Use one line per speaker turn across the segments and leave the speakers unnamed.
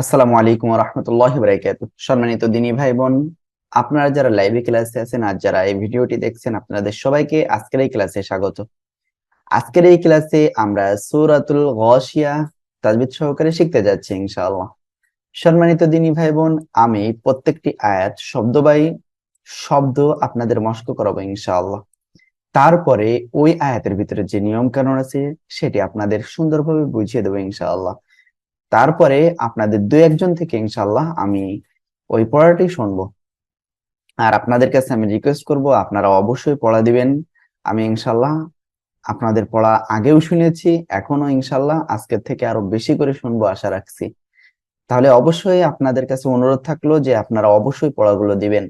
আসসালামু আলাইকুম রহমতুল্লাহ বরাকাত সম্মানিত দিনী ভাই বোন আপনারা যারা লাইভে ক্লাসে আছেন আর যারা এই ভিডিওটি দেখছেন, আপনাদের সবাইকে আজকের এই ক্লাসে স্বাগত। আজকের এই ক্লাসে আমরা সূরাতুল গাশিয়া তাজবিদ সহকারে শিখতে যাচ্ছি ইনশাআল্লাহ। সম্মানিত দিনী ভাই বোন আমি প্রত্যেকটি আয়াত, শব্দ বাই শব্দ আপনাদের মস্ক করাবো ইনশাআল্লাহ। তারপরে ওই আয়াতের ভিতরে যে নিয়ম কানুন আছে, সেটি আপনাদের সুন্দরভাবে বুঝিয়ে দেবো ইনশাআল্লাহ। তারপরে আপনাদের দু একজন থেকে ইনশাল্লাহ আমি ওই পড়াটি শুনব। আর আপনাদের কাছে আমি রিকোয়েস্ট করব, আপনারা অবশ্যই পড়া দিবেন। আমি ইনশাল্লাহ আপনাদের পড়া আগেও শুনেছি, এখনও ইনশাল্লাহ আজকের থেকে আরও বেশি করে শুনব আশা রাখছি। তাহলে অবশ্যই আপনাদের কাছে অনুরোধ থাকল যে আপনারা অবশ্যই পড়াগুলো দিবেন।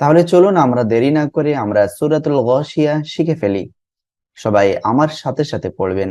তাহলে চলুন আমরা দেরি না করে আমরা সূরাতুল গাশিয়া শিখে ফেলি। সবাই আমার সাথে সাথে পড়বেন।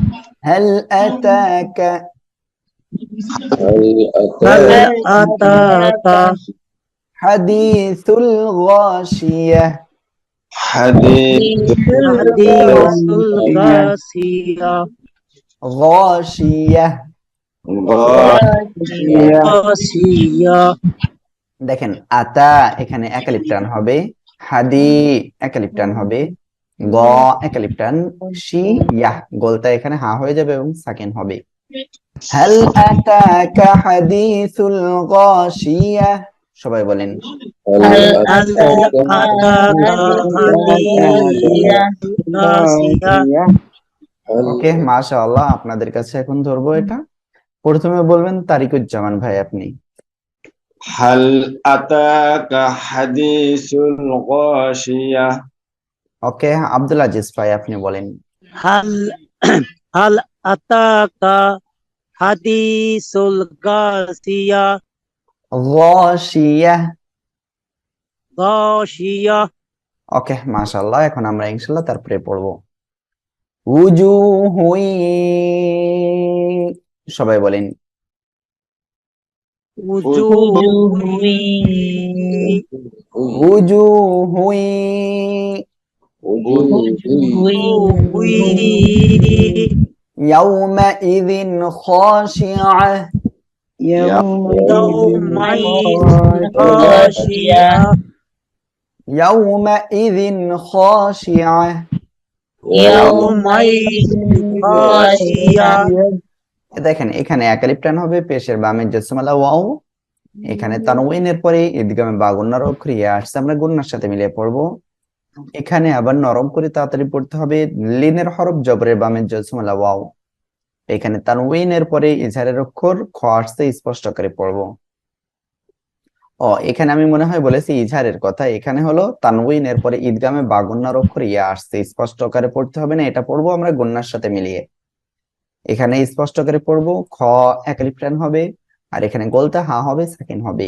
هل أتاك
هل أتاك
حديث الغاشية
حديث
حديث الغاسية
غاشية غاشية দেখেন আতা এখানে একালিপ টান হবে হাদি একালিপ টান হবে গ একালিপটান শি গোলটা এখানে হা হয়ে যাবে এবং সাকিন হবে। হাল আতাকা হাদিসুল গাশিয়া। সবাই বলেন। ওকে মাশাআল্লাহ আপনাদের কাছে এখন ধরবো এটা। প্রথমে বলবেন তারিকুজ্জামান ভাই আপনি।
হাল আতাকা হাদিসুল গাশিয়া।
ওকে আব্দুল আজিজ ভাই আপনি বলেন।
হাল হাল আতাকা হাদিসুল গাসিয়া।
গাসিয়া।
গাসিয়া।
ওকে মাশাআল্লাহ এখন আমরা ইনশাআল্লাহ তারপরে পড়ব। উজুহুই। সবাই বলেন।
উজুহুই।
উজুহুই। يومئذ خاشعة
يومئذ خاشية
يومئذ خاشعة
يومئذ خاشية
দেখেন এখানে একালিপ টান হবে পেশের বামের জসমালা ওয়াও এখানে তানউইনের পরে ঈদগামে বা গুন্নার অক্ষর ইয়ে আসছে আমরা গুন্নার সাথে মিলিয়ে পড়বো এখানে আবার নরম করে তাড়াতাড়ি পড়তে হবে। লিনের হরফ জবরের বামের জসমালা ওয়াও। এখানে তানউইনের পরে ইজহারের অক্ষর খ আসতে স্পষ্ট করে পড়ব। ও এখানে আমি মনে হয় বলেছি ইজহারের কথা। এখানে হলো তানউইনের পরে ঈদগামে বা গুন্নার অক্ষর ইয়ে আসছে স্পষ্ট করে পড়তে হবে না। এটা পড়ব আমরা গুন্নার সাথে মিলিয়ে। এখানে স্পষ্ট করে পড়ব, খ একালিপ হবে, আর এখানে গোলটা হা হবে, সাকিন হবে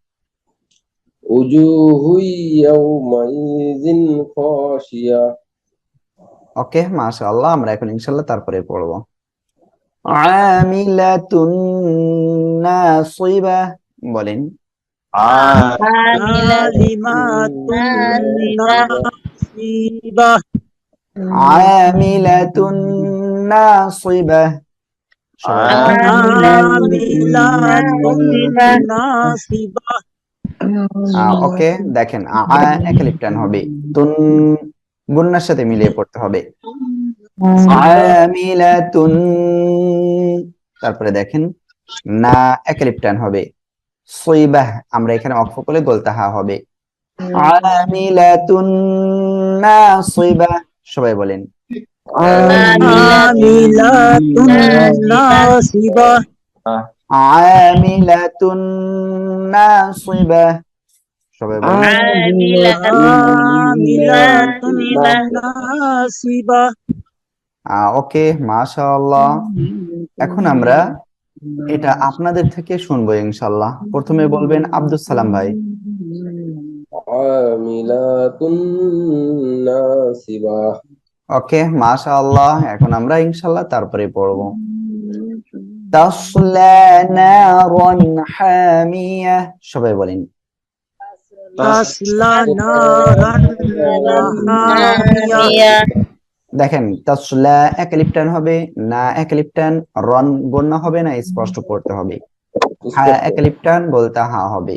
ওকে মাশাআল্লাহ আমরা এখন ইনশাআল্লাহ তারপরে পড়ব। আমিলাতুন নাসিবা বলেন। আমিলাতুন নাসিবা। ওকে দেখেন আ একালিপ টান হবে। তুন গুন্নার সাথে মিলিয়ে পড়তে হবে। আমিলাতুন তারপরে দেখেন না একালিপটান হবে। সইবাহ আমরা এখানে অক্ষ করলে গোলতা হা হবে আমিলাতুন নাসিবা সবাই বলেন।
আমিলাতুন নাসিবা
আমিলাতুন নাসিবা। সবাই
আমিলাতুন নাসিবা।
ওকে মাশাআল্লাহ। এখন আমরা এটা আপনাদের থেকে শুনব ইনশাল্লাহ প্রথমে বলবেন আব্দুল সালাম ভাই।
আমিলাতুন নাসিবা।
ওকে মাশাআল্লাহ। এখন আমরা ইনশাল্লাহ তারপরে পড়ব। তাসলা নারান হামিয়া সবাই বলেন।
তাসলা নারান হামিয়া
দেখেন তাসলা একালিপটান হবে না একালিপটান রন গণ্য হবে না স্পষ্ট করতে হবে। হা একালিপটান বলতে হা হবে।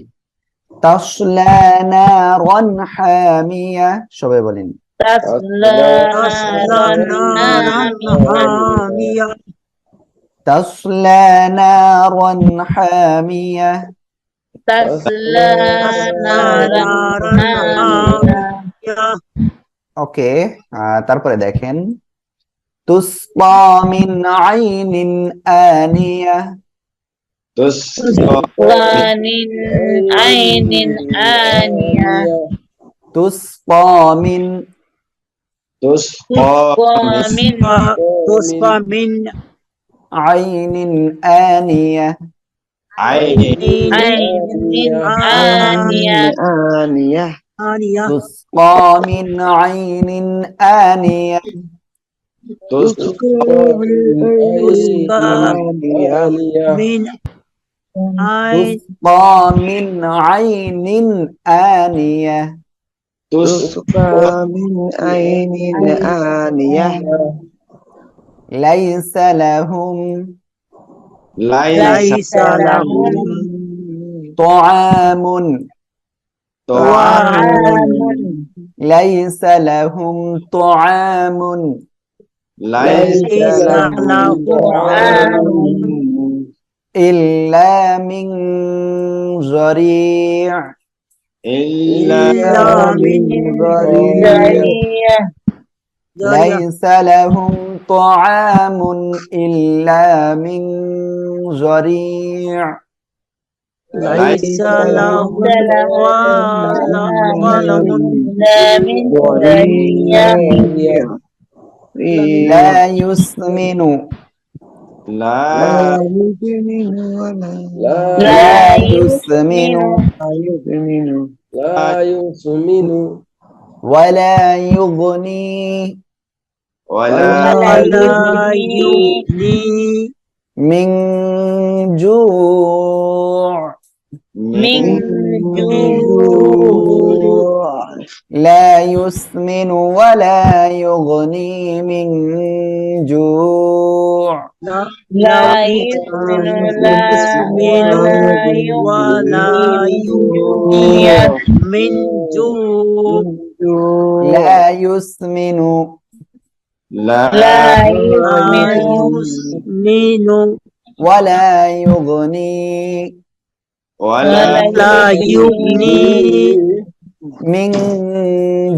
তাসলা নারান হামিয়া সবাই বলেন।
তাসলা নারান হামিয়া
তাসলা নারান হামিয়া
تسلى نارا حامية
ওকে তারপরে দেখেন তুসকা মিন আইনিন আনিয়া
تسقى
من عين آنية
তুসকা মিন
تسقى
ومن
تسقى من
عين آنية.
عين
آنية.
تسقى من عين آنية.
تسقى
من عين
آنية.
تسقى
من عين آنية.
ليس لهم.
ليس
لهم.
طعام.
طعام.
ليس لهم طعام.
ليس
لهم طعام.
إلا من ذريع.
إلا
من
ذريع.
ليس لهم طعام إلا من ضريع
ليس له ولد
لا من ذرية
لا يسمن.
لا.
ولا
لا
يسمن.
يؤمن
لا يسمن.
ولا يغني.
ولا
ولا يغني
من جوع.
من
جوع.
لا يسمن ولا يغني من جوع.
لا يسمن لا
ولا يغني من جوع.
لا يسمن
لا
يسمن
ولا يغني
ولا
لا يغني
من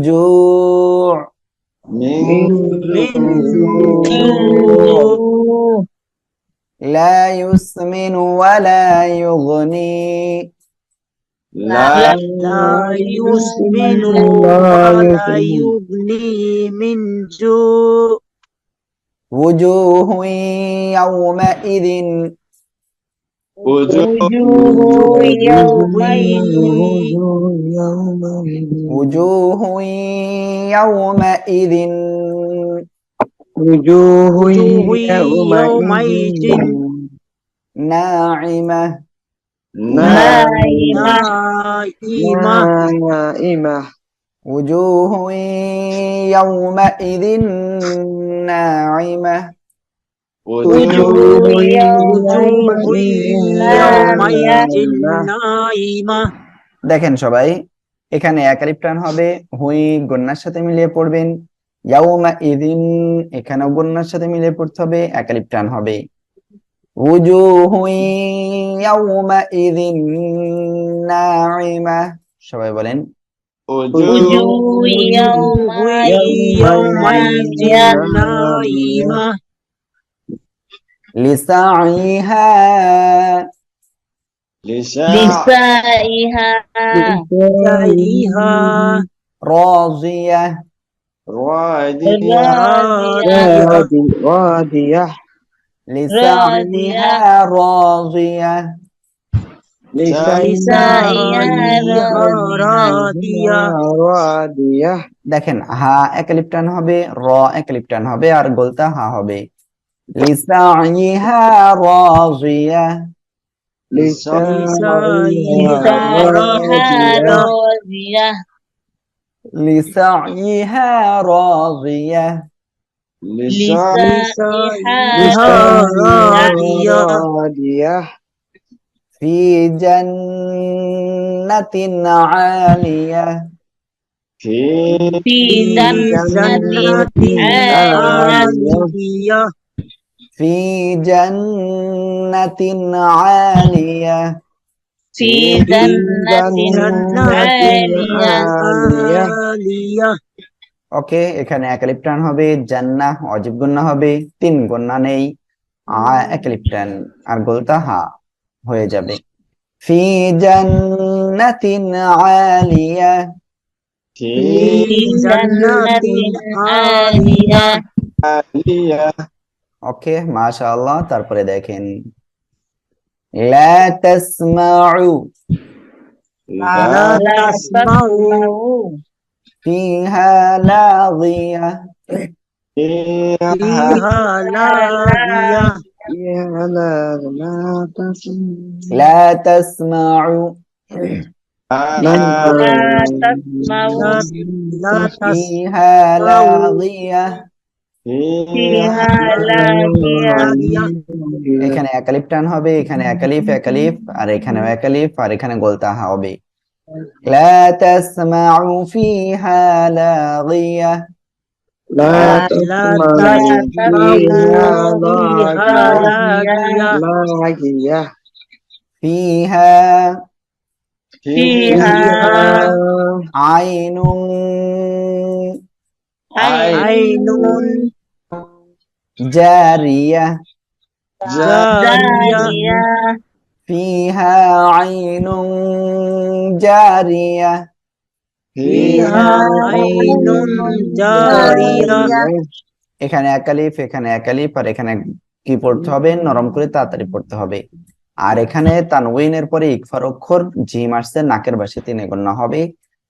جوع.
من
جوع.
لا يسمن ولا يغني.
لا
لا يسمن ولا يغني من جوع
وجوه يومئذ
وجوه
وجوه يومئذ
وجوه يومئذ
وجوه
وجوه
يومئذ
يومئذ
ناعمة
نائمة
نائمة
نائمة
وجوه يومئذ ناعمة
وجوه
وجوه
يومئذ
يومئذ نائمة
দেখেন সবাই এখানে একালিপ্টান হবে হুই গন্যার সাথে মিলিয়ে পড়বেন ইয়াউমা ইদিন এখানেও গন্যার সাথে মিলিয়ে পড়তে হবে একালিপ্টান হবে উজুহু ইয়াউমা ইদিন নাইমা সবাই বলেন
وجوه
يومئذ نائمة
লিসাইহা
لساع
لسائها
عليها
রাজিয়া
رادية
رادي رادية
লিসাইহা রাজিয়া
لسائها راضية
رادية
দেখেন হা একলিপটান হবে র একলিপটান হবে আর গোলতা হা হবে লিসাইহা রাজিয়া
لسائها
راضية
লিসাইহা রাজিয়া
رادية
في جنة عالية.
في
في جنة
عالية.
في جنة عالية.
في جنة عالية.
عالية.
ওকে এখানে একালিপ্টান হবে জান্না অজীব গণ্য হবে তিন গণ্যা নেই আ একালিপ্টান আর গোলতা হা হয়ে যাবে। ফি জান্নাতিন আলিয়া।
ফি জান্নাতিন আলিয়া।
আলিয়া।
ওকে মাশাআল্লাহ তারপরে দেখেন। লা তাসমাউ।
লা
তাসমাউ। تسمعوا
ফিহা লাগিয়া
فيها
فيها لاغية
يا لا لا تسمع
لا تسمع
لا
لا
تسمعوا
لا تسمعوا
فيها لاغية
فيها لاغية
এখানে একালিফ টান হবে এখানে একালিফ একালিফ আর এখানে একালিফ আর এখানে গোলতা হবে لا تسمع فيها لاغية.
لا
لا
تسمع فيها
فيها لاغية.
فيها
فيها
عين
عين
جارية.
جارية.
فيها عين جارية
فيها عين جارية
এখানে একালিফ এখানে একালিফ আর এখানে কি পড়তে হবে নরম করে তাড়াতাড়ি পড়তে হবে আর এখানে তানউইনের পরে ইকফার অক্ষর জিম আসছে নাকের বাসে তিনে গণ্য হবে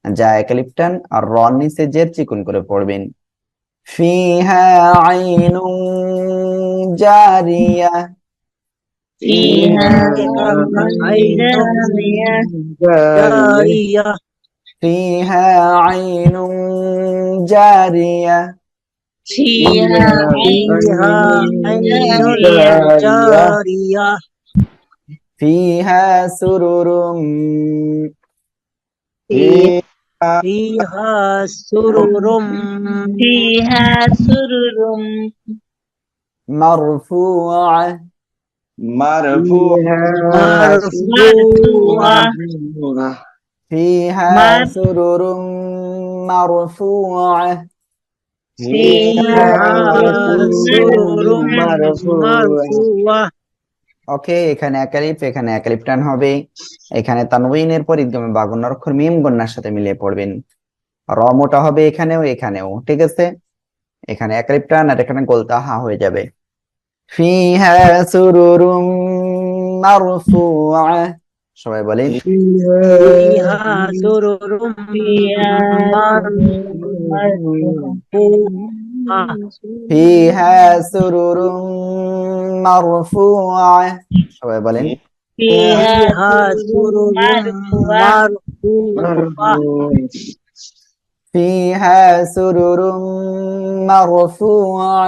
যা একালিফটান আর র নিচে জের চিকুন করে পড়বেন ফিহা আইনুন জারিয়া
فيها
عين
جارية.
فيها عين جارية.
فيها
فيها عين جارية
فيها سرر
فيها سرر
فيها سرر
مرفوعة.
مرفوع
مرفوعة
فيها
مر-
سرر مرفوعة
فيها
سرر
مرفوعة
مرفوعة
ওকে এখানে একালিফ এখানে একালিফ টান হবে এখানে তানউইনের পর ইদগমে বাগুন্নার অক্ষর মিম গন্নার সাথে মিলিয়ে পড়বেন র মোটা হবে এখানেও এখানেও ঠিক আছে এখানে একালিফ টান আর এখানে গোলতা হা হয়ে যাবে ফিহা সুরুরুম মারফুআ সবাই বলে
فيها سرر
فيها
مرفوعة
ফিহা সুরুরুম মারফুআ সবাই বলেন
فيها
فيها سرر
مرفوعة
مرفوعة
فيها سرر مرفوعة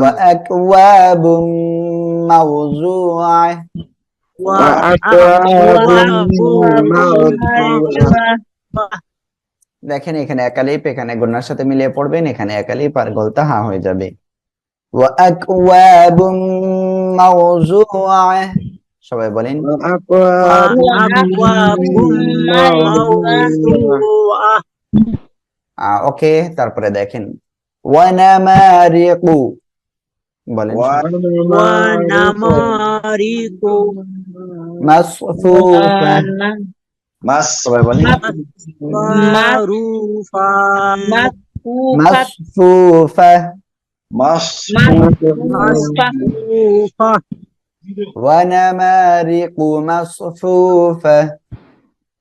وأكواب موضوعة
وأكواب موضوعة
দেখেন এখানে একালিপ এখানে গুণার সাথে মিলিয়ে পড়বেন এখানে একালিপ আর গলতা হা হয়ে যাবে وأكواب موضوعة সবাই বলেন
وأكواب
وأكواب موضوعة
Ah oke terpede dekin wana mariku boleh wana mariku mas. Mas marufa
mas mas.
Fufa mas fufa wana mariku mas fufa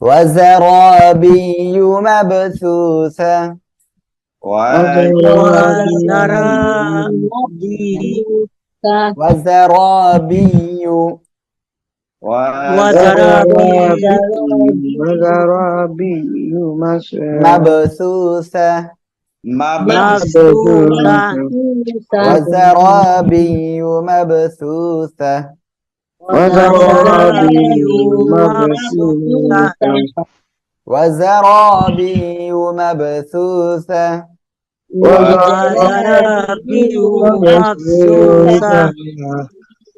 وزرابي
مبثوثة.
وزرابي
وزرابي مبثوثة.
مبثوثة.
وزرابي مبثوثة.
وزرابي مبسوطة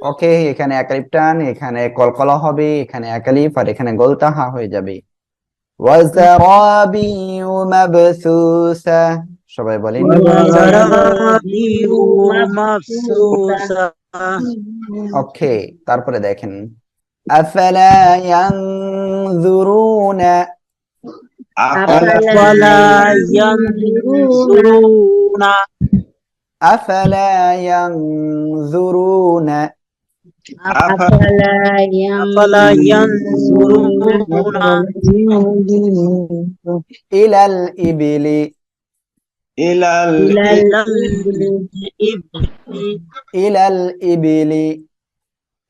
ওকে এখানে একালিপ টান এখানে কলকলা হবে এখানে একালিপ আর এখানে গোলতা হা হয়ে যাবে ওয়াজারাবি মাবসুসা সবাই বলেন
وزرابي مبسوطة
ওকে তারপরে দেখেন আফালা ইয়ানজুরুনা
أفلا ينظرون
আফালা ইয়ানজুরুনা
أفلا
أفلا ينظرون
ইলাল ইবিলি
إلى الإبل.
إلى الإبل.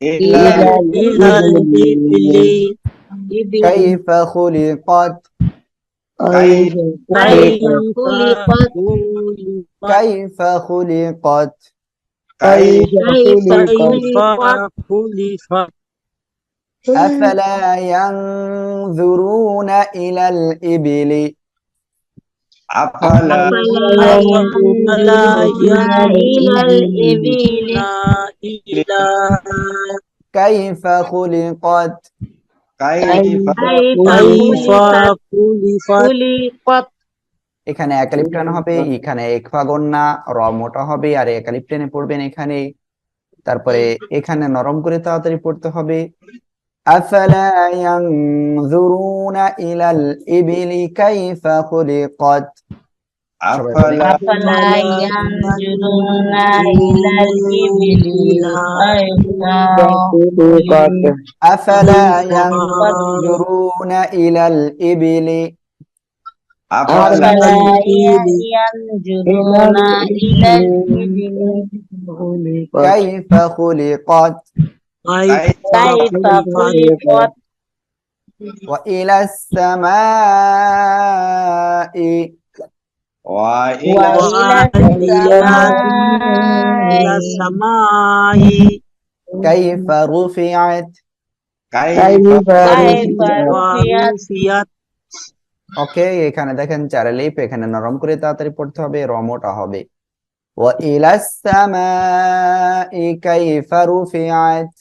إلى
الإبل.
كيف خلقت؟
كيف
خلقت؟
كيف خلقت؟
خلقت؟
أفلا ينظرون إلى الإبل؟
أفلا
أفلا
إلى الإبل
إلى
كيف خلقت
كيف
كيف خلقت
خلقت
এখানে একালিপ টান হবে এখানে একফাগন্না র মোটা হবে আর একালিপ টেনে পড়বেন এখানে তারপরে এখানে নরম করে তাড়াতাড়ি পড়তে হবে أفلا ينظرون إلى الإبل كيف خلقت؟
أفلا
ينظرون إلى الإبل كيف
خلقت؟
أفلا ينظرون إلى الإبل؟
أفلا
ينظرون إلى الإبل
كيف خلقت؟
كيف
كيف خلقت
وإلى السماء
وإلى
وإلى السماء
كيف رفعت
كيف
كيف
كيف
رفعت
رفعت
ورفعت
ওকে এখানে দেখেন চারে লিপ এখানে নরম করে তাড়াতাড়ি পড়তে হবে রমটা হবে وإلى السماء كيف رفعت
وإلى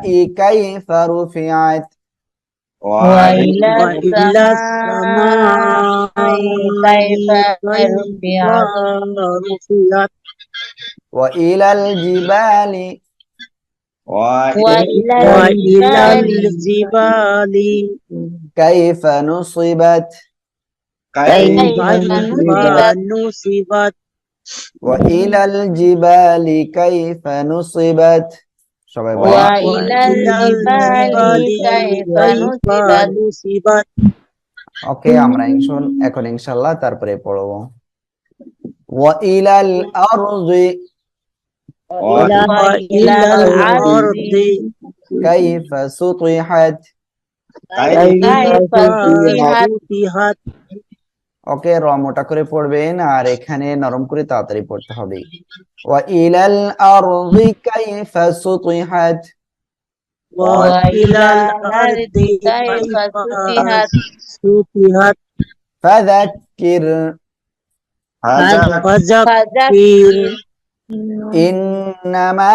السماء كيف رفعت؟
وإلى السماء كيف رفعت؟
وإلى الجبال.
وإلى
الجبال.
كيف نصبت؟
كيف
نصبت؟
وإلى الجبال كيف نصبت؟ সবাই ওকে আমরা ইনশাল এখন ইনশাল্লাহ তারপরে পড়ব।
ওয়াইলাল আরদি।
ওয়াইলাল আরদি।
কাইফা
সুতিহাত। কাইফা
সুতিহাত।
ওকে র মোটা করে পড়বেন আর এখানে নরম করে তাড়াতাড়ি পড়তে হবে।
ওয়া
ইলাল
আরদি
কাইফা
সুতিহাত।
ইন্নামা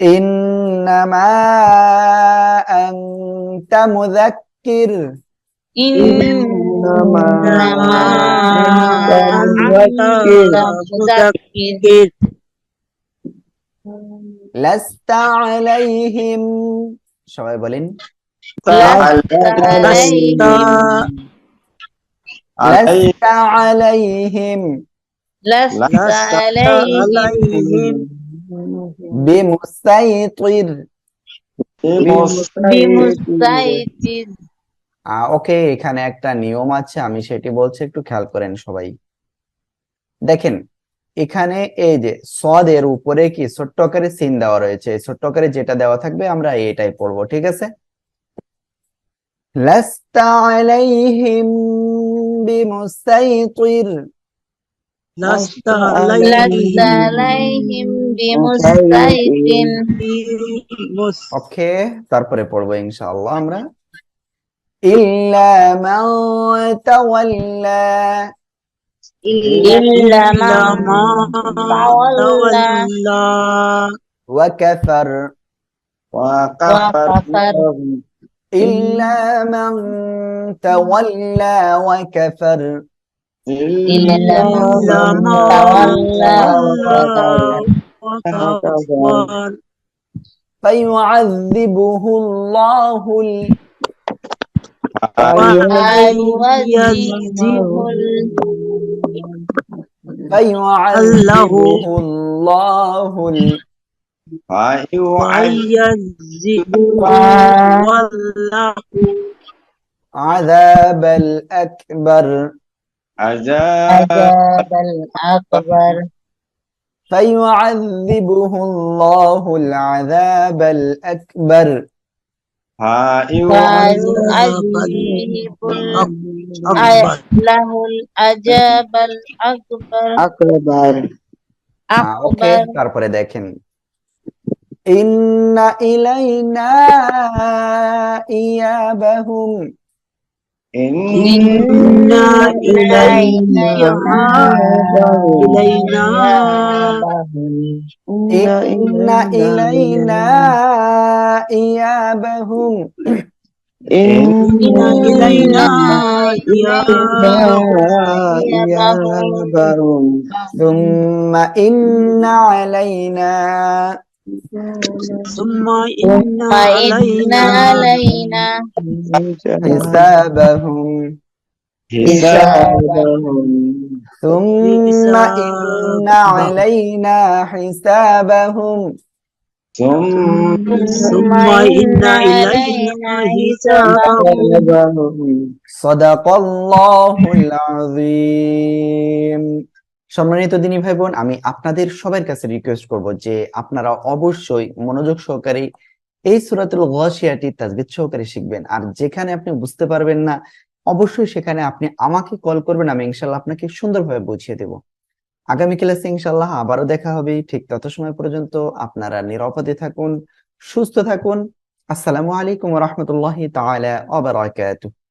ইন্নামা আনতা মুদাক্কির
إنما أنت مذكر
লাস্তা আলাইহিম সবাই বলেন
عليهم
লাস্তা আলাইহিম
لست عليهم
বিমুসাইতির
বিমুসাইতির
ওকে এখানে একটা নিয়ম আছে আমি সেটি বলছি একটু খেয়াল করেন সবাই। দেখেন এখানে এই যে সদ উপরে কি ছোট্ট আকারে সিন দেওয়া রয়েছে ছোট্ট আকারে যেটা দেওয়া থাকবে আমরা এটাই পড়ব ঠিক আছে? লাস্তা আলাইহিম বিমুসাইতির।
লাস্তা
আলাইহিম
عليهم
عليهم بمسيطر
بمس
ওকে তারপরে পড়বো ইনশাআল্লাহ আমরা ইল্লা মান তাওয়াল্লা
إلا
إلا
من
ما
تولى
تولى
ওয়া কাফার
وكفر
وكفر
إلا من تولى وكفر
إلا من
إلا ما
تولى وكفر
أطفال
فيعذبه الله فيعذبه الله
فيعذبه
عذاب الأكبر.
عذاب
الأكبر.
فيعذبه الله العذاب الأكبر
ويعذب
أكبر
له العذاب الأكبر
أكبر
ওকে
أكبر
তারপরে দেখেন ইন্না ইলাইনা ইয়াবাহুম
إن
إنا إلينا إلينا
إنا إلينا إيابهم
إنا إلينا
إيابهم
ثم إن علينا
ثم
إن
علينا
حسابهم
حسابهم
ثم إن علينا حسابهم
ثم
ثم إن إلينا حسابهم
সদাকাল্লাহুল আযীম সম্মানিত দিনী ভাই বোন আমি আপনাদের সবার কাছে রিকোয়েস্ট করব যে আপনারা অবশ্যই মনোযোগ সহকারে এই সুরাতুল গাশিয়াটি তাজবিদ সহকারে শিখবেন। আর যেখানে আপনি বুঝতে পারবেন না, অবশ্যই সেখানে আপনি আমাকে কল করবেন, আমি ইনশাল্লাহ আপনাকে সুন্দরভাবে বুঝিয়ে দেব। আগামী ক্লাসে ইনশাআল্লাহ আবারও দেখা হবে। ঠিক তত সময় পর্যন্ত আপনারা নিরাপদে থাকুন, সুস্থ থাকুন। আসসালামু আলাইকুম রাহমাতুল্লাহি তাআলা ওয়া বারাকাতুহু।